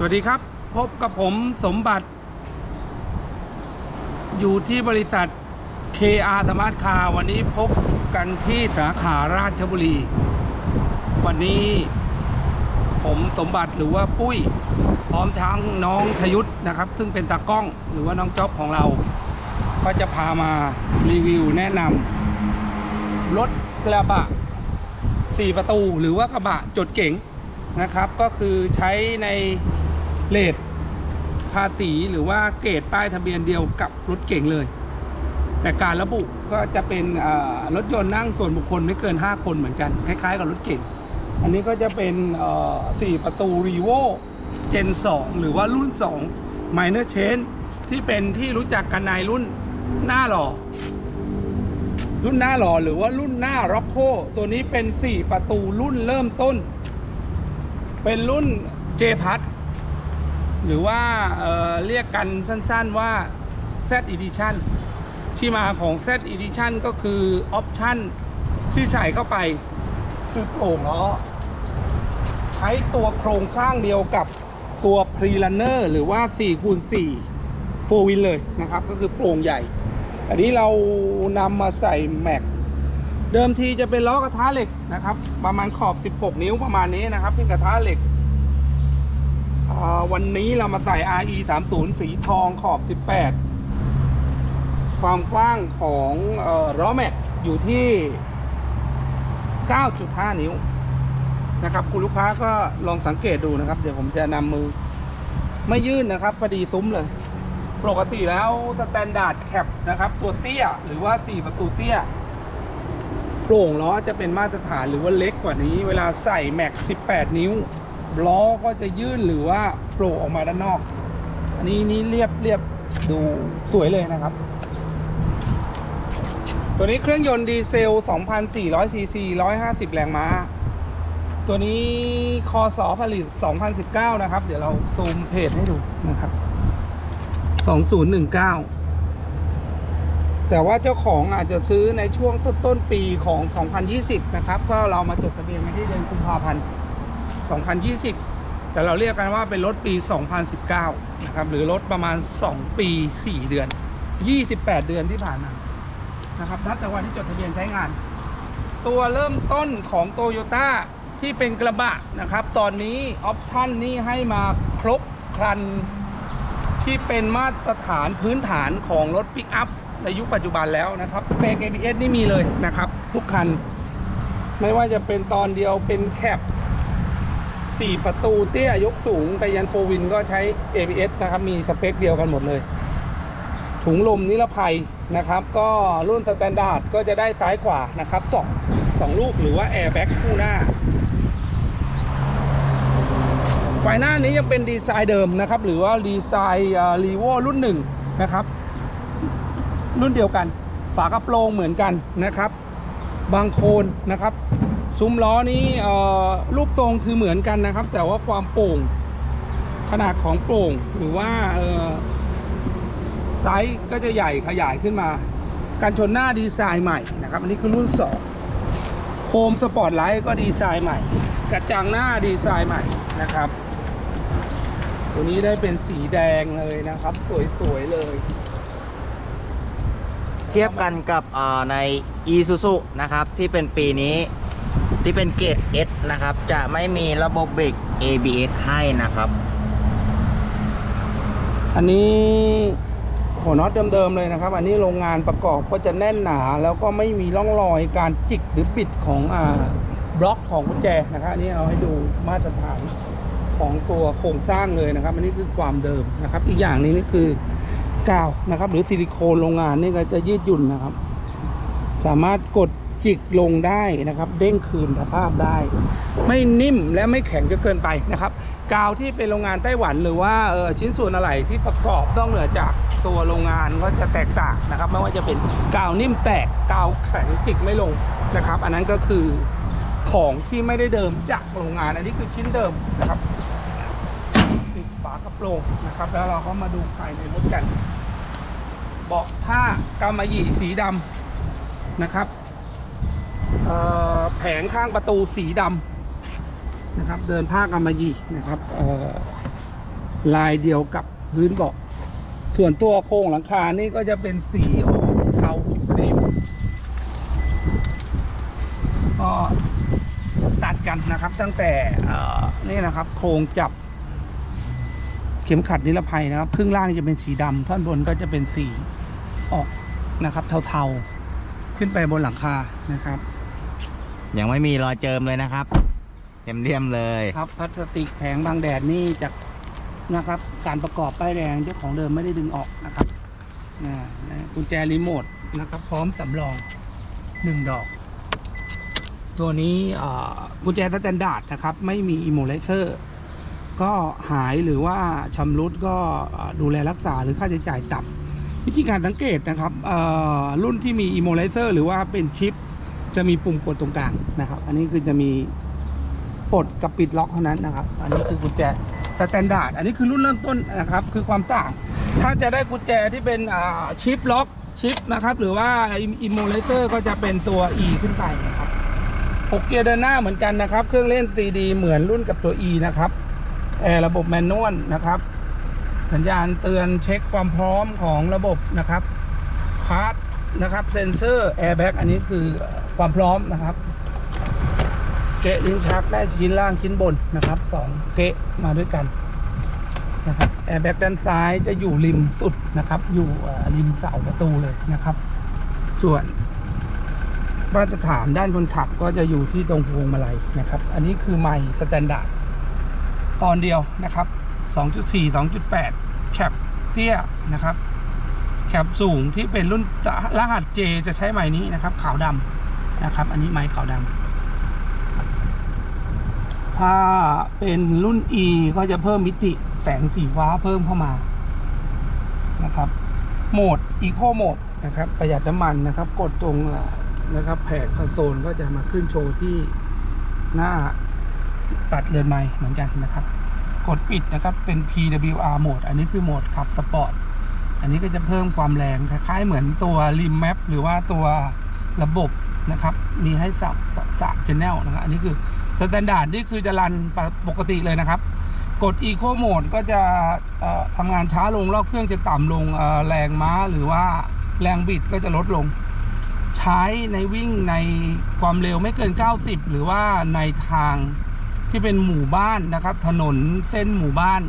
สวัสดีครับ พบกับผมสมบัติ อยู่ที่บริษัท KR ธรรมาคาวันนี้พบกันที่สาขาราชบุรี วันนี้ผมสมบัติหรือว่าปุ้ย พร้อมทั้งน้องทยุทธนะครับ ซึ่งเป็นตากล้องหรือว่าน้องจ๊อบของเรา ก็จะพามารีวิวแนะนำรถกระบะ 4 ประตูหรือว่ากระบะจดเก๋งนะครับก็คือใช้ใน เลทภาษีหรือว่าเกรดป้ายทะเบียนเดียวกับรถเก๋งเลย แต่การระบุก็จะเป็นรถยนต์นั่งส่วนบุคคลไม่เกิน 5 คนเหมือนกันคล้ายๆ กับรถเก๋งอันนี้ก็จะเป็นเอ่อ4ประตู r e v o Gen 2หรือว่ารุ่น2 Minor Change ที่เป็นที่รู้จักกันในรุ่นหน้าหล่อ รุ่นหน้าหล่อหรือว่ารุ่นหน้าร็อกโคตัวนี้เป็น 4 ประตูรุ่นเริ่มต้น เป็นรุ่น J พัท หรือว่าเเรียกกันสั้นๆว่า Z Edition ที่มาของ Z Edition ก็คือออปชั่นที่ใส่เข้าไป คือโป่งล้อใช้ตัวโครงสร้างเดียวกับตัว p r e r u n n e r หรือว่า4คูณ4 4 wheel เลยนะครับ ก็คือโปร่งใหญ่ อันนี้เรานำมาใส่แม็กเดิมทีจะเป็นล้อกระทะเหล็กนะครับ ประมาณขอบ 16 นิ้วประมาณนี้นะครับ เป็นกระทะเหล็ก วันนี้เรามาใส่ RE 30สีทองขอบ 18 ความกว้างของล้อแม็กอยู่ที่ 9.5 นิ้ว นะครับ คุณลูกค้าก็ลองสังเกตดูนะครับ เดี๋ยวผมจะนำมือ ไม่ยื่นนะครับพอดีซุ้มเลย ปกติแล้วสแตนดาร์ดแคปนะครับ ตัวเตี้ย หรือว่า 4 ประตูเตี้ยโปร่งล้อจะเป็นมาตรฐานหรือว่าเล็กกว่านี้ เวลาใส่แม็ก 18 นิ้ว ล้อก็จะยื่นหรือว่าโปร่ออกมาด้านนอก อันนี้นี่เรียบเรียบดูสวยเลยนะครับ ตัวนี้เครื่องยนต์ดีเซล 2,400ซีซี150 แรงม้า ตัวนี้คอสอผลิต 2019 นะครับ เดี๋ยวเราซูมเพจให้ดูนะครับ 2019แต่ว่าเจ้าของอาจจะซื้อในช่วงต้นต้นปีของ 2020 นะครับ ก็เรามาจดทะเบียนกันที่เดือนกุมภาพันธ์ 2020 แต่เราเรียกกันว่าเป็นรถปี 2019 นะครับ หรือรถประมาณ 2 ปี 4 เดือน 28 เดือนที่ผ่านมา นะครับนับแต่วันที่จดทะเบียนใช้งาน ตัวเริ่มต้นของโตโยต้าที่เป็นกระบะนะครับ ตอนนี้ออปชั่นนี้ให้มาครบครันที่เป็นมาตรฐานพื้นฐานของรถปิกอัพในยุคปัจจุบันแล้วนะครับเบรก ABS นี่มีเลยนะครับ ทุกคัน ไม่ว่าจะเป็นตอนเดียวเป็นแคป 4 ประตูเตี้ยยกสูงไปยันโฟวินก็ใช้ ABS นะครับ มีสเปคเดียวกันหมดเลย ถุงลมนิรภัยนะครับ ก็รุ่นสแตนดาร์ดก็จะได้ซ้ายขวานะครับสองสองลูกหรือว่าแอร์แบ็กคู่หน้าไฟหน้านี้ยังเป็นดีไซน์เดิมนะครับ หรือว่าดีไซน์รีโวรุ่นหนึ่งนะครับ รุ่นเดียวกัน ฝากระโปรงเหมือนกันนะครับ บางโคนนะครับ ซุ้มล้อนี้รูปทรงคือเหมือนกันนะครับ แต่ว่าความโปร่งขนาดของโปร่งหรือว่าไซส์ก็จะใหญ่ขยายขึ้นมาการชนหน้าดีไซน์ใหม่นะครับ อันนี้คือรุ่น 2 โคมสปอร์ตไลท์ก็ดีไซน์ใหม่ กระจังหน้าดีไซน์ใหม่นะครับ ตัวนี้ได้เป็นสีแดงเลยนะครับ สวย ๆ เลย เทียบกันกับใน Isuzu นะครับ ที่เป็นปีนี้ ที่เป็นเกรด S นะครับ จะไม่มีระบบเบรก ABS ให้นะครับ อันนี้หัวน็อตเดิมๆเลยนะครับ อันนี้โรงงานประกอบก็จะแน่นหนาแล้วก็ไม่มีร่องรอยการจิกหรือปิดของอ่าบล็อกของกุญแจนะครับอันนี้เอาให้ดูมาตรฐานของตัวโครงสร้างเลยนะครับ อันนี้คือความเดิมนะครับ อีกอย่างนึงนี่คือกาวนะครับ หรือซิลิโคนโรงงานนี่ก็จะยืดหยุ่นนะครับ สามารถกด จิกลงได้นะครับ เด้งคืนสภาพได้ ไม่นิ่มและไม่แข็งจนเกินไปนะครับ กาวที่เป็นโรงงานไต้หวันหรือว่าเออชิ้นส่วนอะไรที่ประกอบต้องเหนือจากตัวโรงงานก็จะแตกต่างนะครับ ไม่ว่าจะเป็นกาวนิ่มแตกกาวแข็งจิกไม่ลงนะครับ อันนั้นก็คือของที่ไม่ได้เดิมจากโรงงานอันนี้คือชิ้นเดิมนะครับปิดฝากระโปรงนะครับ แล้วเราก็มาดูภายในรถกัน เบาะผ้ากำมะหยี่สีดำนะครับ แผงข้างประตูสีดำนะครับ เดินผ้ากำมะหยี่นะครับลายเดียวกับพื้นเบาะส่วนตัวโครงหลังคานี่ก็จะเป็นสีออกเทาครีมก็ตัดกันนะครับ ตั้งแต่นี่นะครับ โครงจับ เข็มขัดนิรภัยนะครับครึ่งล่างจะเป็นสีดำท่อนบนก็จะเป็นสีออกนะครับ เทาๆ ขึ้นไปบนหลังคานะครับ ยังไม่มีรอยเจิมเลยนะครับเต็มเรียมๆเลยครับพลาสติกแผงบางแดดนี่จากนะครับ การประกอบป้ายแดงเจ้าของเดิมไม่ได้ดึงออกนะครับนะนะกุญแจรีโมทนะครับ พร้อมสำรองหนึ่งดอก ตัวนี้กุญแจสแตนดาร์ดนะครับ ไม่มีอิโมไลเซอร์ก็หายหรือว่าชำรุดก็ดูแลรักษาหรือค่าใช้จ่ายต่ำวิธีการสังเกตนะครับรุ่นที่มีอิโมไลเซอร์หรือว่าเป็นชิป จะมีปุ่มกดตรงกลางนะครับ อันนี้คือจะมีปลดกับปิดล็อกเท่านั้นนะครับ อันนี้คือกุญแจสแตนดาร์ดอันนี้คือรุ่นเริ่มต้นนะครับ คือความต่าง ถ้าจะได้กุญแจที่เป็นชิปล็อกชิปนะครับ หรือว่าอิโมไลเซอร์ก็จะเป็นตัว E ขึ้นไปนะครับหกเกียร์เดินหน้าเหมือนกันนะครับ เครื่องเล่น CD เหมือนรุ่นกับตัว E นะครับแอร์ระบบแมนนวลนะครับ สัญญาณเตือนเช็คความพร้อมของระบบนะครับพาร์ท นะครับเซนเซอร์แอร์แบ็กอันนี้คือความพร้อมนะครับ เกะลิ้นชักได้ชิ้นล่างชิ้นบนนะครับสองเกะมาด้วยกันนะครับแอร์แบ็กด้านซ้ายจะอยู่ริมสุดนะครับ อยู่ริมเสาประตูเลยนะครับ ส่วนมาตรฐานด้านคนขับก็จะอยู่ที่ตรงพวงมาลัยนะครับ อันนี้คือไมค์สแตนดาร์ดตอนเดียวนะครับ 2.4 2.8 แคปเตี้ยนะครับ แคปสูงที่เป็นรุ่นรหัส J จะใช้ไม้นี้นะครับ ขาวดำนะครับ อันนี้ไม้ขาวดำถ้าเป็นรุ่น E ก็จะเพิ่มมิติแสงสีฟ้าเพิ่มเข้ามานะครับ โหมด Eco โหมดนะครับ ประหยัดน้ำมันนะครับ กดตรงนะครับแผงคอนโซลก็จะมาขึ้นโชว์ที่หน้าปัดเรือนไม้เหมือนกันนะครับ กดปิดนะครับเป็น PWR โหมด อันนี้คือโหมดขับสปอร์ต อันนี้ก็จะเพิ่มความแรงคล้ายๆเหมือนตัวริมแมปหรือว่าตัวระบบนะครับ มีให้สับสามชแนลนะครับ อันนี้คือสแตนดาร์ดนี่คือจะรันปกติเลยนะครับ กด Eco Mode ก็จะทำงานช้าลงรอบเครื่องจะต่ำลงแรงม้าหรือว่าแรงบิดก็จะลดลง ใช้ในวิ่งในความเร็วไม่เกิน 90 หรือว่าในทางที่เป็นหมู่บ้านนะครับ ถนนเส้นหมู่บ้าน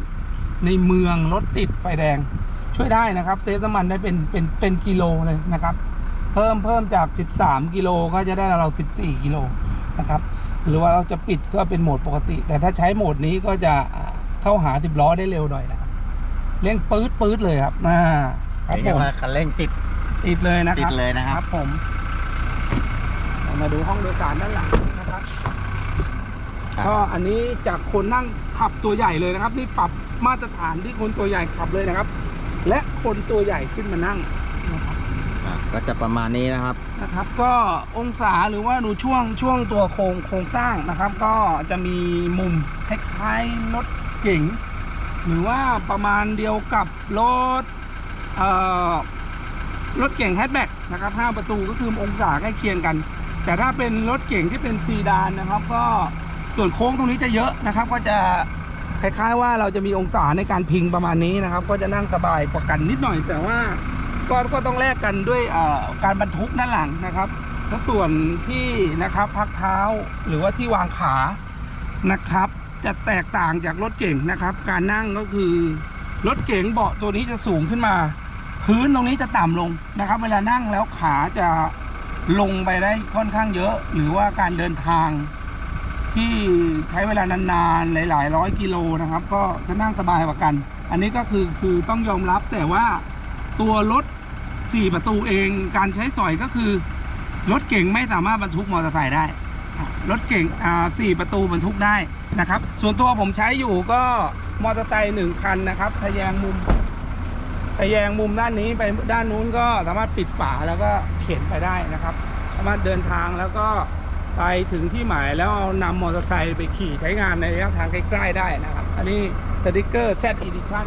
ในเมืองรถติดไฟแดง ช่วยได้นะครับเซฟน้ำมันได้เป็นเป็นเป็นกิโลเลยนะครับ เพิ่มเพิ่มจาก 13 กิโลก็จะได้เรา14 กิโลนะครับ หรือว่าเราจะปิดก็เป็นโหมดปกติ แต่ถ้าใช้โหมดนี้ก็จะอ่าเข้าหา 10 ล้อได้เร็วหน่อยนะครับเร่งปื๊ดปื๊ดเลยครับอ่าครับเรียผกมว่าคันเร่งติดติดเลยนะคติรับดเลยนะครับผมเรามาดูห้องโดยสารด้านหลังนะครับครับก็อันนี้จากคนนั่งขับตัวใหญ่เลยนะครับ นี่ปรับมาตรฐานที่คนตัวใหญ่ขับเลยนะครับ และคนตัวใหญ่ขึ้นมานั่งนะครับอะก็จะประมาณนี้นะครับ นะครับ ก็องศาหรือว่าดูช่วงช่วงตัวโครงโครงสร้างนะครับ ก็จะมีมุมคล้ายๆรถเก๋งหรือว่าประมาณเดียวกับรถเอ่อรถเก่งแฮชแบ็กนะครับห้าประตูก็คือองศาใกล้เคียงกัน แต่ถ้าเป็นรถเก่งที่เป็นซีดานนะครับ ก็ส่วนโค้งตรงนี้จะเยอะนะครับ ก็จะ คล้ายๆว่าเราจะมีองศาในการพิงประมาณนี้นะครับ ก็จะนั่งสบายกว่ากันนิดหน่อย แต่ว่าก็ก็ต้องแลกกันด้วยการบรรทุกด้านหลังนะครับแล้วส่วนที่นะครับพักเท้าหรือว่าที่วางขานะครับ จะแตกต่างจากรถเก่งนะครับ การนั่งก็คือรถเก๋งเบาะตัวนี้จะสูงขึ้นมา พื้นตรงนี้จะต่ำลงนะครับ เวลานั่งแล้วขาจะลงไปได้ค่อนข้างเยอะ หรือว่าการเดินทาง ที่ใช้เวลานานๆ หลายๆร้อยกิโลนะครับ ก็จะนั่งสบายกว่ากัน อันนี้ก็คือคือต้องยอมรับแต่ว่าตัวรถ4ประตูเองการใช้สอยก็คือ รถเก่งไม่สามารถบรรทุกมอเตอร์ไซค์ได้ รถเก่งอ่าสี่ประตูบรรทุกได้นะครับ ส่วนตัวผมใช้อยู่ก็มอเตอร์ไซค์หนึ่งคันนะครับทะแยงมุมทะแยงมุมด้านนี้ไปด้านนู้นก็สามารถปิดฝาแล้วก็เข็นไปได้นะครับ สามารถเดินทางแล้วก็ ไปถึงที่หมายแล้วเอานำมอเตอร์ไซค์ไปขี่ใช้งานในระยะทางใกล้ ๆ ได้นะครับ อันนี้สติกเกอร์ Z Edition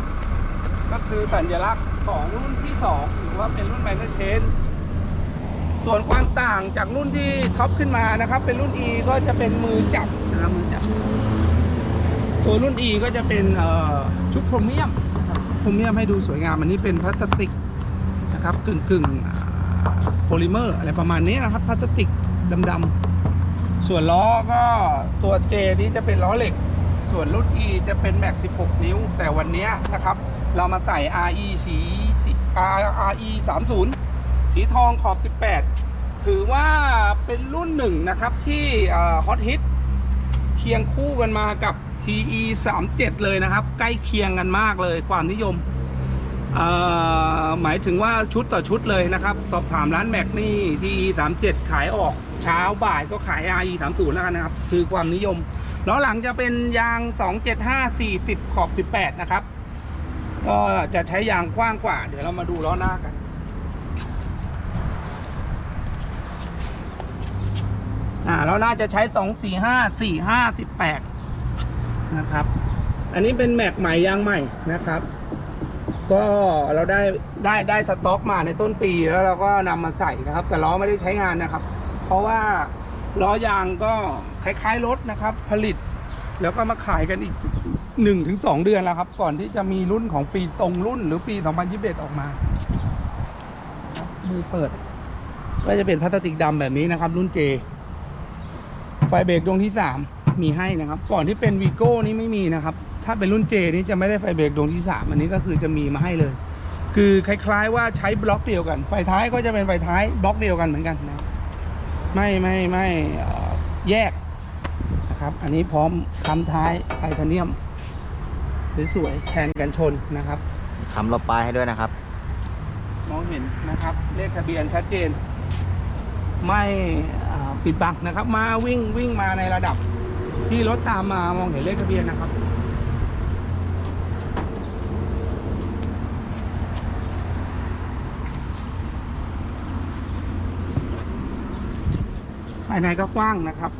ก็คือสัญลักษณ์ของรุ่นที่ 2 หรือว่าเป็นรุ่นแบงค์เชนส่วนความต่างจากรุ่นที่ท็อปขึ้นมานะครับ เป็นรุ่น E ก็จะเป็นมือจับนะครับมือจับ ตัวรุ่น E ก็จะเป็นชุบโครเมียมนะครับโครเมียมให้ดูสวยงามอันนี้เป็นพลาสติกนะครับกึ่งกึ่งๆอ่าโพลิเมอร์อะไรประมาณนี้นะครับพลาสติกดำๆ ส่วนล้อก็ตัว J นี้จะเป็นล้อเหล็ก ส่วนรุ่น E จะเป็นแม็ก 16 นิ้ว แต่วันนี้นะครับ เรามาใส่ RE สีสี RE 30 สีทองขอบ 18 ถือว่าเป็นรุ่นหนึ่งนะครับที่ฮอตฮิตเคียงคู่กันมากับ TE 37 เลยนะครับ ใกล้เคียงกันมากเลยความนิยม หมายถึงว่าชุดต่อชุดเลยนะครับ สอบถามร้านแม็กนี่ TE 37 ขายออก เช้าบ่ายก็ขาย RE 30แล้วกันนะครับ คือความนิยมล้อหลังจะเป็นยาง 275 40 ขอบ 18 นะครับ ก็จะใช้ยางกว้างกว่า เดี๋ยวเรามาดูล้อหน้ากัน อ่าเราน่าจะใช้ 2 4 5 4 5 18 นะครับ อันนี้เป็นแม็กใหม่ยางใหม่นะครับก็เราได้ได้ได้สต็อกมาในต้นปีแล้วเราก็นำมาใส่นะครับ แต่ล้อไม่ได้ใช้งานนะครับ เพราะว่าล้อยางก็คล้ายๆรถนะครับ ผลิตแล้วก็มาขายกันอีก 1-2 เดือนแล้วครับ ก่อนที่จะมีรุ่นของปีตรงรุ่นหรือปี 2021 ออกมามือเปิด ก็จะเป็นพลาสติกดำแบบนี้นะครับ รุ่น J ไฟเบรกดวงที่ 3 มีให้นะครับ ก่อนที่เป็นวีโก้นี่ไม่มีนะครับ ถ้าเป็นรุ่น J นี่จะไม่ได้ไฟเบรกดวงที่ 3 อันนี้ก็คือจะมีมาให้เลย คือคล้าย ๆ ว่าใช้บล็อกเดียวกัน ไฟท้ายก็จะเป็นไฟท้ายบล็อกเดียวกันเหมือนกันนะครับ ไม่ไม่ไม่เอ่อแยกนะครับ อันนี้พร้อมคำท้ายไทเทเนียม สวยๆแทนกันชนนะครับคำลบปลายให้ด้วยนะครับ มองเห็นนะครับเลขทะเบียนชัดเจน ไม่อ่าปิดบังนะครับ มาวิ่งวิ่งมาในระดับที่รถตามมามองเห็นเลขทะเบียนนะครับายในก็กว้างนะครับ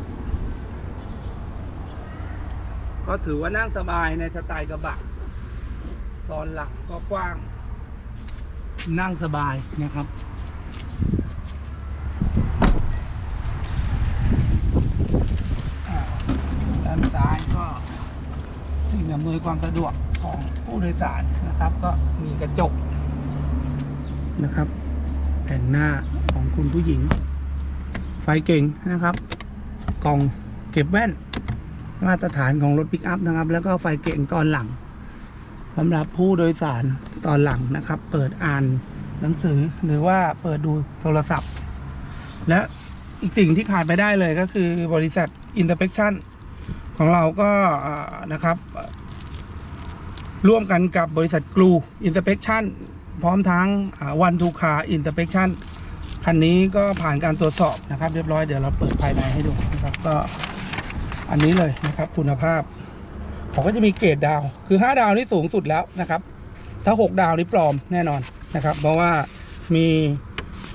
ก็ถือว่านั่งสบายในสไตล์กระบะ ตอนหลังก็กว้าง นั่งสบายนะครับด้านซ้ายก็สิ่งอำนวยความสะดวกของผู้โดยสารนะครับ ก็มีกระจกนะครับแต่งหน้าของคุณผู้หญิง ไฟเก่งนะครับ กล่องเก็บแว่น มาตรฐานของรถปิกอัพนะครับ แล้วก็ไฟเก่งตอนหลังสำหรับผู้โดยสารตอนหลังนะครับ เปิดอ่านหนังสือหรือว่าเปิดดูโทรศัพท์ และอีกสิ่งที่ขาดไปได้เลยก็คือบริษัท Inspection ของเราก็นะครับ ร่วมกันกับบริษัทกลู Inspection พร้อมทั้งวันทูคา Inspection คันนี้ก็ผ่านการตรวจสอบนะครับ เรียบร้อยเดี๋ยวเราเปิดภายในให้ดูนะครับก็อันนี้เลยนะครับ คุณภาพเขาก็จะมีเกรดดาว คือ 5 ดาวนี่สูงสุดแล้วนะครับ ถ้า 6 ดาวนี่ปลอมแน่นอนนะครับ เพราะว่ามี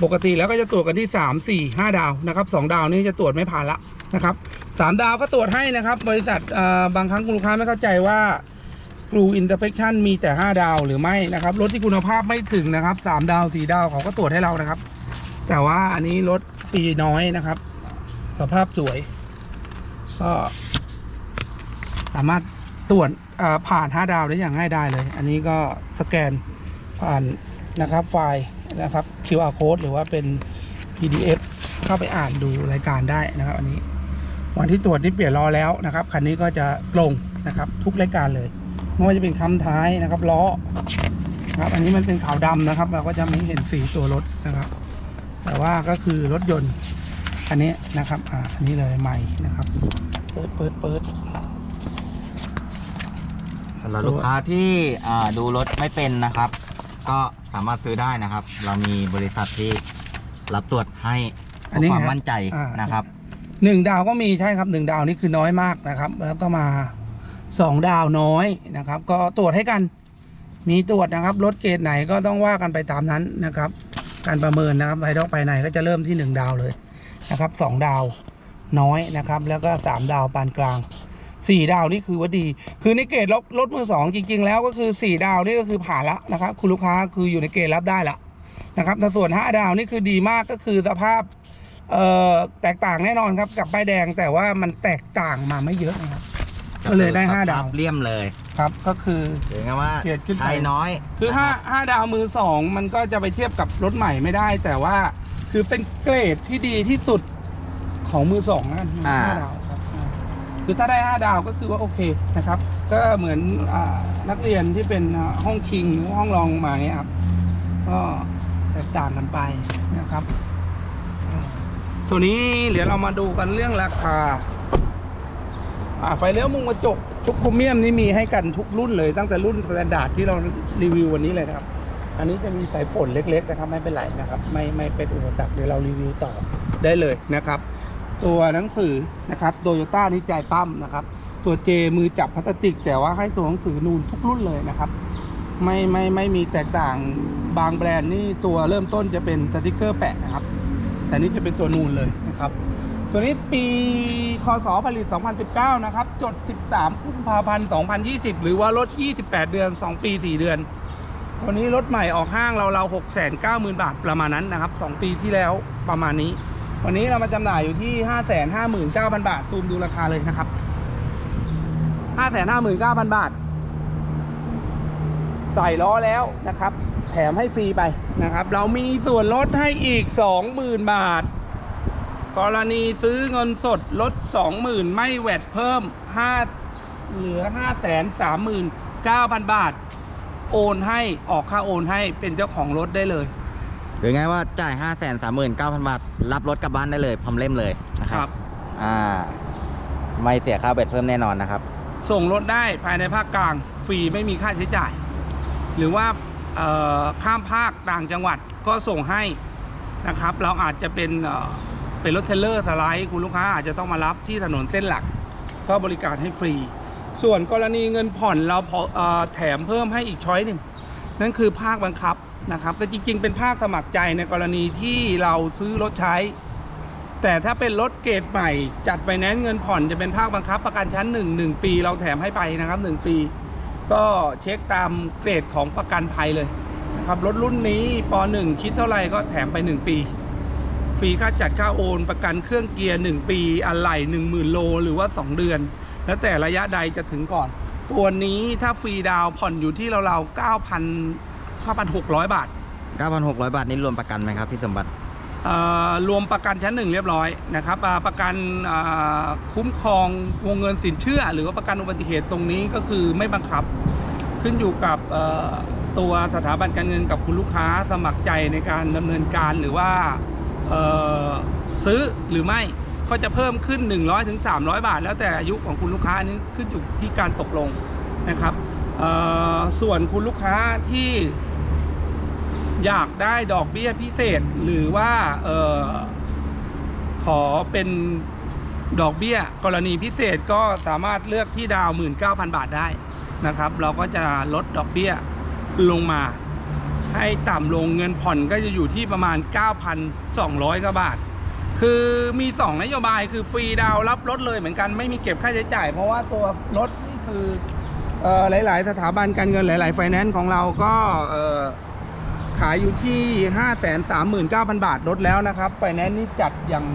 ปกติแล้วก็จะตรวจกันที่ 3 4 5 ดาวนะครับ2ดาวนี่จะตรวจไม่ผ่านละนะครับ3ดาวก็ตรวจให้นะครับ บริษัทอ่าบางครั้งคุณลูกค้าไม่เข้าใจว่ากรูอินเตอร์เ t ชันมีแต่ 5 ดาวหรือไม่นะครับรถที่คุณภาพไม่ถึงนะครับ 3 ดาว 4 ดาวเขาก็ตรวจให้เรานะครับ แต่ว่าอันนี้รถปีน้อยนะครับ สภาพสวย ก็สามารถตรวจอ่าผ่าน5ดาวได้อย่างง่ายได้เลย อันนี้ก็สแกนผ่านนะครับไฟล์นะครับ QR code หรือว่าเป็น PDF เข้าไปอ่านดูรายการได้นะครับ อันนี้วันที่ตรวจที่เปลี่ยนล้อแล้วนะครับคันนี้ก็จะตรงนะครับ ทุกรายการเลยไม่ว่าจะเป็นคำท้ายนะครับล้อนะครับ อันนี้มันเป็นขาวดำนะครับ เราก็จะไม่เห็นสีตัวรถนะครับ แต่ว่าก็คือรถยนต์อันนี้นะครับอ่าอันนี้เลยใหม่นะครับ เปิดเปิดเปิดสำหรับลูกค้าที่อ่าดูรถไม่เป็นนะครับ ก็สามารถซื้อได้นะครับ เรามีบริษัทที่รับตรวจให้เพื่อความมั่นใจนะครับหนึ่งดาวก็มีใช่ครับหนึ่งดาวนี่คือน้อยมากนะครับ แล้วก็มาสองดาวน้อยนะครับ ก็ตรวจให้กัน มีตรวจนะครับรถเกรดไหนก็ต้องว่ากันไปตามนั้นนะครับ การประเมินนะครับภายนอกภายในก็จะเริ่มที่หนึ่งดาวเลยนะครับสองดาวน้อยนะครับ แล้วก็สามดาวปานกลางสี่ดาวนี่คือว่าดี คือในเกรดรถรถมือสองจริง ๆ แล้วก็คือสี่ดาวนี่ก็คือผ่านละนะครับ คุณลูกค้าคืออยู่ในเกรดรับได้ละนะครับแต่ส่วนห้าดาวนี่คือดีมากก็คือสภาพเอ่อแตกต่างแน่นอนครับกับป้ายแดงแต่ว่ามันแตกต่างมาไม่เยอะนะครับก็เลยได้ห้าดาว เลี่ยมเลย ครับก็คือ ถึงกับว่าเกียรติขึ้นไป ใช้น้อยคือห้านะรับห้าดาวมือสองมันก็จะไปเทียบกับรถใหม่ไม่ได้ แต่ว่าคือเป็นเกรดที่ดีที่สุดของมือสองนั่นอ่าห้าดาวครับอ่าคือถ้าได้ห้าดาวก็คือว่าโอเคนะครับ ก็เหมือนอานักเรียนที่เป็นอ่าห้องคิงหรือห้องรองมาเนี้ยครับก็แตกต่างกันไปนะครับอ่าตัวนี้เดี๋ยวเรามาดูกันเรื่องราคา อ่าไฟเลี้ยวมุงกระจกทุกโครเมียมนี่มีให้กันทุกรุ่นเลยตั้งแต่รุ่นสแตนดาร์ดที่เรารีวิววันนี้เลยนะครับ อันนี้จะมีสายฝนเล็กๆนะครับไม่เป็นไรนะครับ ไม่ไม่เป็นอุปสรรคเดี๋ยวเรารีวิวต่อได้เลยนะครับ ตัวหนังสือนะครับโตโยต้านี่ใจปั้มนะครับ ตัวเจมือจับพลาสติก แต่ว่าให้ตัวหนังสือนูนทุกรุ่นเลยนะครับ ไม่ไม่ไม่มีแตกต่างบางแบรนด์นี่ตัวเริ่มต้นจะเป็นสติกเกอร์แปะนะครับ แต่นี่จะเป็นตัวนูนเลยนะครับ ตัวนี้ปีคศผลิต 2019 นะครับ จด 13กุมภาพันธ์ 2020 หรือว่ารถ 28 เดือน 2 ปี 4 เดือน ตัวนี้รถใหม่ออกห้างเราเรา690,000 บาทประมาณนั้นนะครับ 2 ปีที่แล้วประมาณนี้ วันนี้เรามาจำหน่ายอยู่ที่ 559,000 บาท ซูมดูราคาเลยนะครับ 559,000 บาท ใส่ล้อแล้วนะครับ แถมให้ฟรีไปนะครับ เรามีส่วนลดให้อีก 20,000 บาท กรณีซื้อเงินสดลด 20,000 ไม่แวดเพิ่ม 5 เหลือ 539,000 บาท โอนให้ออกค่าโอนให้เป็นเจ้าของรถได้เลย หรือไงว่าจ่าย 5 3 9 0 0 0 บาท รับรถกลับบ้านได้เลยพร้อมเล่มเลยนะครับอ่า ไม่เสียค่าเบ็ดเพิ่มแน่นอนนะครับ ส่งรถได้ภายในภาคกลางฟรีไม่มีค่าใช้จ่าย หรือว่าเอ่อข้ามภาคต่างจังหวัดก็ส่งให้นะครับ เราอาจจะเป็นเอ่อ เป็นรถเทเลอร์สไลด์คุณลูกค้าอาจจะต้องมารับที่ถนนเส้นหลัก ก็บริการให้ฟรี ส่วนกรณีเงินผ่อนเราพอเแถมเพิ่มให้อีกช้อยหนึ่งนั่นคือภาคบังคับนะครับแต่จริง ๆ เป็นภาคสมัครใจในกรณีที่เราซื้อรถใช้ แต่ถ้าเป็นรถเกรดใหม่ จัดไฟแนนซ์เงินผ่อนจะเป็นภาคบังคับประกันชั้น 1 1 ปี เราแถมให้ไปนะครับ 1 ปี ก็เช็คตามเกรดของประกันภัยเลยนะครับรถรุ่นนี้ป .1 คิดเท่าไหร่ก็แถมไป 1 ปี ฟรีค่าจัดค่าโอน ประกันเครื่องเกียร์ 1 ปีอะไหล่10,000 โล หรือว่า 2 เดือน แล้วแต่ระยะใดจะถึงก่อน ตัวนี้ถ้าฟรีดาวน์ผ่อนอยู่ที่เราๆ9,000 9,600 บาท 9,600 บาทนี่รวมประกันไหมครับพี่สมบัติเอ่อรวมประกันชั้นหนึ่งเรียบร้อยนะครับอ่าประกันอ่าคุ้มครองวงเงินสินเชื่อ หรือว่าประกันอุบัติเหตุตรงนี้ก็คือไม่บังคับ ขึ้นอยู่กับเอ่อตัวสถาบันการเงินกับคุณลูกค้าสมัครใจในการดำเนินการหรือว่าเอ่อ ซื้อหรือไม่ก็จะเพิ่มขึ้น100ถึง300 บาท แล้วแต่อายุของคุณลูกค้าอันนี้ขึ้นอยู่ที่การตกลงนะครับส่วนคุณลูกค้าที่อยากได้ดอกเบี้ยพิเศษหรือว่าออขอเป็นดอกเบี้ยกรณีพิเศษก็สามารถเลือกที่ดาว 19,000 บาทได้นะครับ เราก็จะลดดอกเบี้ยลงมา ให้ต่ำลงเงินผ่อนก็จะอยู่ที่ประมาณ 9,200กว่าบาท คือมี 2 นโยบายคือฟรีดาวรับรถเลยเหมือนกันไม่มีเก็บค่าใช้จ่าย เพราะว่าตัวรถนี่คือออหลาย ๆ สถาบันการเงินหลาย ๆ ไฟแนนซ์ของเราก็ขายอยู่ที่ 539,000 บาทลดแล้วนะครับไฟแนนซ์นี่จัดอย่าง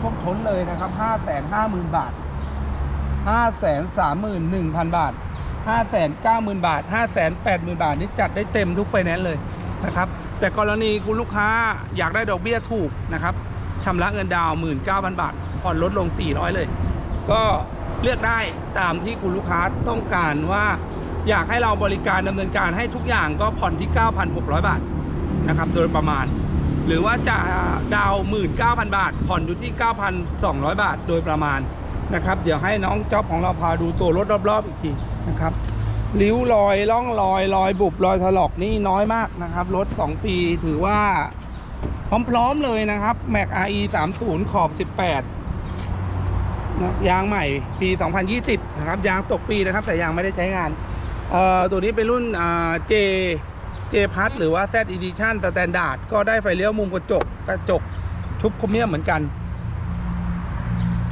ท่วมท้นเลยนะครับ 550,000 บาท 531,000 บาท 590,000 บาท 580,000 บาท นี่จัดได้เต็มทุกไฟแนนซ์เลยนะครับ แต่กรณีคุณลูกค้าอยากได้ดอกเบี้ยถูกนะครับชำระเงินดาวน์19,000 บาท ผ่อนลดลง 400 เลย ก็เลือกได้ตามที่คุณลูกค้าต้องการว่าอยากให้เราบริการดำเนินการให้ทุกอย่างก็ผ่อนที่ 9,600 บาทนะครับโดยประมาณ หรือว่าจะดาว19,000 บาท ผ่อนอยู่ที่ 9,200 บาท โดยประมาณ นะครับ เดี๋ยวให้น้องจ๊อบของเราพาดูตัวรถรอบๆอีกทีนะครับริ้วรอยล่องรอยรอยบุบรอยถลอกนี่น้อยมากนะครับ รถ 2 ปีถือว่า พร้อมๆเลยนะครับ Mac RE 30ขอบ 18นะยางใหม่ปี 2020 นะครับ ยางตกปีนะครับ แต่ยางไม่ได้ใช้งานเอ่อตัวนี้เป็นรุ่นอ่า J J พัทหรือว่า Z Edition Standard ก็ได้ไฟเลี้ยวมุมกระจกกระจกชุบโครเมียมเหมือนกัน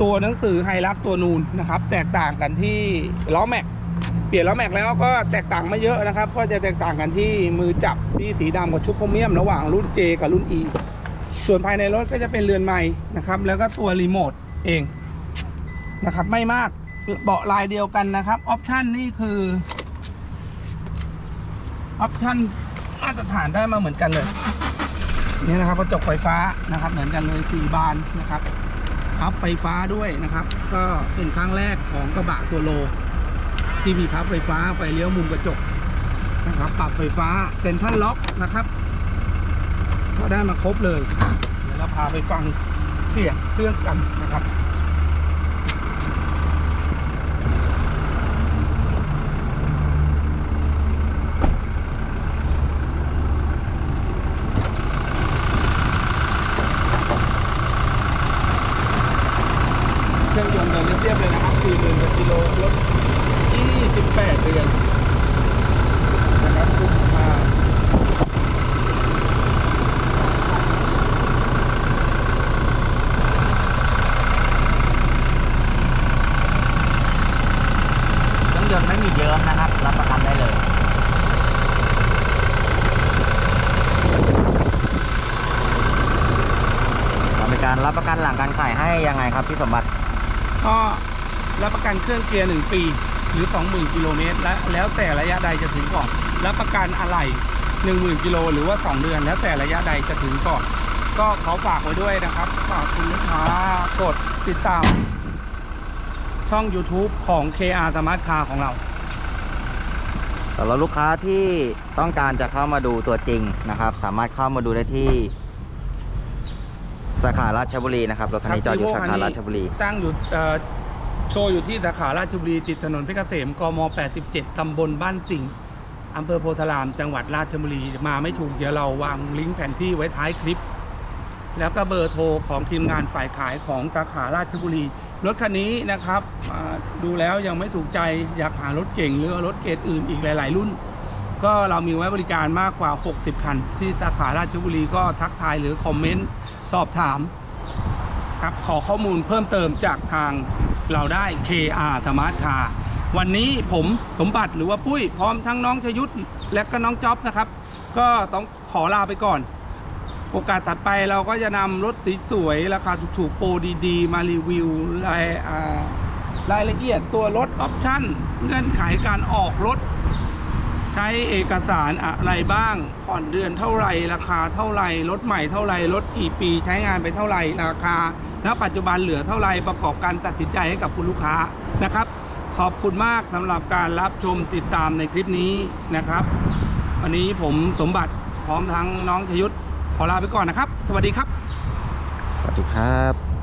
ตัวหนังสือไฮรักตัวนูนนะครับ แตกต่างกันที่ล้อแม็กเปลี่ยนล้อแม็กแล้วก็แตกต่างไม่เยอะนะครับ ก็จะแตกต่างกันที่มือจับที่สีดำกับชุบโครเมียมระหว่างรุ่น J กับรุ่น E ส่วนภายในรถก็จะเป็นเรือนไม้นะครับ แล้วก็ตัวรีโมทเองนะครับไม่มากเบาะลายเดียวกันนะครับออปชันนี่คือออปชันมาตรฐานได้มาเหมือนกันเลยนี่นะครับกระจกไฟฟ้านะครับ เหมือนกันเลยสีบานนะครับ พับไฟฟ้าด้วยนะครับ ก็เป็นครั้งแรกของกระบะตัวโล ที่มีพับไฟฟ้าไฟเลี้ยวมุมกระจกนะครับ ปรับไฟฟ้าเซ็นทรัลล็อกนะครับก็ได้มาครบเลย เดี๋ยวเราพาไปฟังเสียงเครื่องกันนะครับ เครื่องยนต์เดินเรียบๆเลยนะครับ40,000กว่ากิโลรถ28เดือนนะครับคุ้มค่า เครื่องยนต์ไม่มีเยิ้มนะครับ รับประกันได้เลย เรามีการรับประกันหลังการขายให้ยังไง ครับพี่สมบัติ ก็รับประกันเครื่องเกียร์1ปี หรือ20,000กิโลเมตรและแล้วแต่ระยะใดจะถึงก่อน รับประกันอะไหล่10,000กิโลหรือว่า2เดือน แล้วแต่ระยะใดจะถึงก่อน ก็ขอฝากไว้ด้วยนะครับฝากคุณลูกค้ากดติดตาม ช่อง YouTube ของ KR Smart Car ของเราสำหรับลูกค้าที่ต้องการจะเข้ามาดูตัวจริงนะครับ สามารถเข้ามาดูได้ที่ สาขาราชบุรีนะครับรถคันนี้จอดอยู่สาขาราชบุรี ตั้งอยู่เอ่อโชว์อยู่ที่สาขาราชบุรีติดถนนเพชรเกษมกม 87 ตำบลบ้านสิงห์อำเภอโพธาราม จังหวัดราชบุรี มาไม่ถูก เดี๋ยวเราวางลิงก์แผนที่ไว้ท้ายคลิป แล้วก็เบอร์โทรของทีมงานฝ่ายขายของสาขาราชบุรี รถคันนี้นะครับอ่าดูแล้วยังไม่ถูกใจอยากหารถเก่งหรือรถเกรดอื่นอีกหลาย ๆ รุ่น ก็เรามีไว้บริการมากกว่า 60 คัน ที่สาขาราชบุรีก็ทักทายหรือคอมเมนต์สอบถามครับขอข้อมูลเพิ่มเติมจากทางเราได้ KR Smart Car วันนี้ผมสมบัติหรือว่าปุ้ยพร้อมทั้งน้องชยุทธและก็น้องจ๊อบนะครับ ก็ต้องขอลาไปก่อน โอกาสถัดไปเราก็จะนำรถสวยๆราคาถูกๆ โปรดีๆ มารีวิวรายรายละเอียดตัวรถออปชั่นเงื่อนไขการออกรถ ใช้เอกสารอะไรบ้าง ผ่อนเดือนเท่าไหร่ ราคาเท่าไหร่รถใหม่เท่าไหร่รถกี่ปีใช้งานไปเท่าไหร่ราคา ณ ปัจจุบันเหลือเท่าไหร่ประกอบการตัดสินใจให้กับคุณลูกค้านะครับ ขอบคุณมากสำหรับการรับชมติดตามในคลิปนี้นะครับ วันนี้ผมสมบัติพร้อมทั้งน้องชยุทธขอลาไปก่อนนะครับ สวัสดีครับ สวัสดีครับ